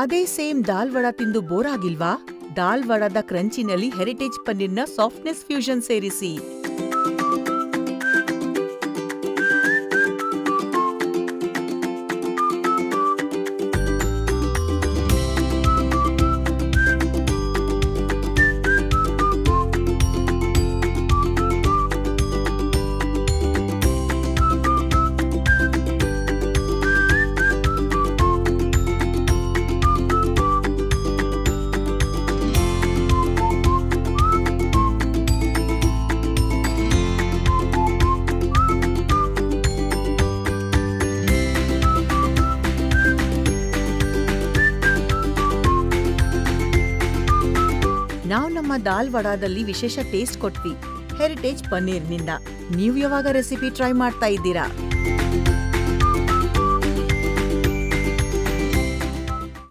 ಅದೇ ಸೇಮ್ ದಾಲ್ ವಡ ತಿಂದು ಬೋರ್ ಆಗಿಲ್ವಾ? ದಾಲ್ ವಡದ ಕ್ರಂಚಿನಲ್ಲಿ ಹೆರಿಟೇಜ್ ಪನ್ನೀರ್ನ ಸಾಫ್ಟ್ನೆಸ್ ಫ್ಯೂಷನ್ ಸೇರಿಸಿ. ನಾವು ನಮ್ಮ ದಾಲ್ ವಡಾದಲ್ಲಿ ವಿಶೇಷ ಟೇಸ್ಟ್ ಕೊಟ್ವಿ. ಹೆರಿಟೇಜ್ ಪನ್ನೀರ್ನಿಂದ. ನೀವು ಯಾವಾಗ ರೆಸಿಪಿ ಟ್ರೈ ಮಾಡ್ತಾ ಇದ್ದೀರಾ?